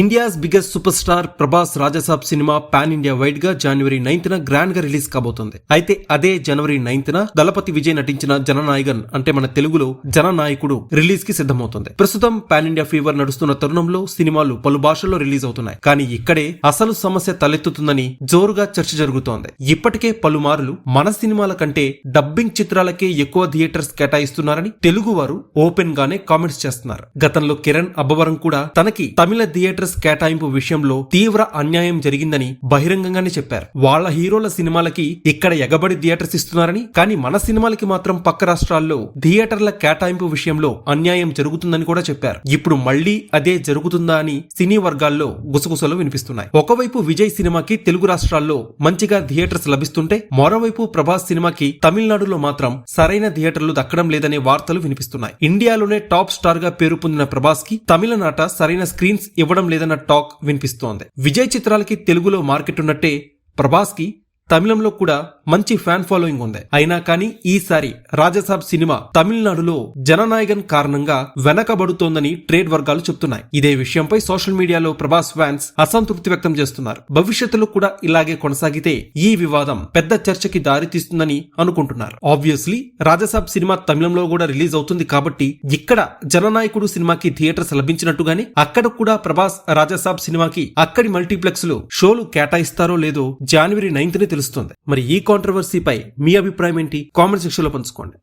India's biggest super star Prabhas Raja Saab cinema pan India వైడ్గా January ninth న గ్రాండ్గా release కాబోతుంది. అయితే అదే జనవరి నైన్త్ న దళపతి విజయ్ నటించిన జననాయగన్ అంటే మన తెలుగులో జననాయకుడు రిలీజ్కి సిద్ధమవుతుంది. ప్రస్తుతం పాన్ ఇండియా ఫీవర్ నడుస్తున్న తరుణంలో సినిమాలు పలు భాషల్లో రిలీజ్ అవుతున్నాయి. కానీ ఇక్కడే అసలు సమస్య తలెత్తుతుందని జోరుగా చర్చ జరుగుతోంది. ఇప్పటికే పలుమార్లు మన సినిమాల కంటే డబ్బింగ్ చిత్రాలకే ఎక్కువ థియేటర్స్ కేటాయిస్తున్నారని తెలుగు వారు ఓపెన్ గానే కామెంట్స్ చేస్తున్నారు. గతంలో కిరణ్ అబ్బవరం కూడా తనకి తమిళ థియేటర్ థియేటర్స్ కేటాయింపు విషయంలో తీవ్ర అన్యాయం జరిగిందని బహిరంగంగానే చెప్పారు. వాళ్ళ హీరోల సినిమాలకి ఇక్కడ ఎగబడి థియేటర్స్ ఇస్తున్నారని కానీ మన సినిమాలకి మాత్రం పక్క రాష్ట్రాల్లో థియేటర్ల కేటాయింపు విషయంలో అన్యాయం జరుగుతుందని కూడా చెప్పారు. ఇప్పుడు మళ్ళీ అదే జరుగుతుందా అని సినీ వర్గాల్లో గుసగుసలు వినిపిస్తున్నాయి. ఒకవైపు విజయ్ సినిమాకి తెలుగు రాష్ట్రాల్లో మంచిగా థియేటర్స్ లభిస్తుంటే మరోవైపు ప్రభాస్ సినిమాకి తమిళనాడులో మాత్రం సరైన థియేటర్లు దక్కడం లేదనే వార్తలు వినిపిస్తున్నాయి. ఇండియాలోనే టాప్ స్టార్గా పేరు పొందిన ప్రభాస్కి తమిళనాట సరైన స్క్రీన్స్ ఇవ్వడం లేదన్న టాక్ వినిపిస్తోంది. విజయ్ చిత్రాలకి తెలుగులో మార్కెట్ ఉన్నట్టే ప్రభాస్కి తమిళంలో కూడా మంచి ఫ్యాన్ ఫాలోయింగ్ ఉంది. అయినా కానీ ఈసారి రాజసాబ్ సినిమా తమిళనాడులో జననాయకన్ కారణంగా వెనకబడుతోందని ట్రేడ్ వర్గాలు చెప్తున్నాయి. ఇదే విషయంపై సోషల్ మీడియాలో ప్రభాస్ ఫ్యాన్స్ అసంతృప్తి వ్యక్తం చేస్తున్నారు. భవిష్యత్తులో కూడా ఇలాగే కొనసాగితే ఈ వివాదం పెద్ద చర్చకి దారితీస్తుందని అనుకుంటున్నారు. ఆబ్వియస్లీ రాజసాబ్ సినిమా తమిళంలో కూడా రిలీజ్ అవుతుంది కాబట్టి ఇక్కడ జననాయకుడు సినిమాకి థియేటర్స్ లభించినట్టుగానే అక్కడ కూడా ప్రభాస్ రాజసాబ్ సినిమాకి అక్కడి మల్టీప్లెక్స్లో షోలు కేటాయిస్తారో లేదో జనవరి నైన్త్ తెలుస్తుంది. మరి ఈ కాంట్రవర్సీపై మీ అభిప్రాయం ఏంటి? కామెంట్ సెక్షన్లో పంచుకోండి.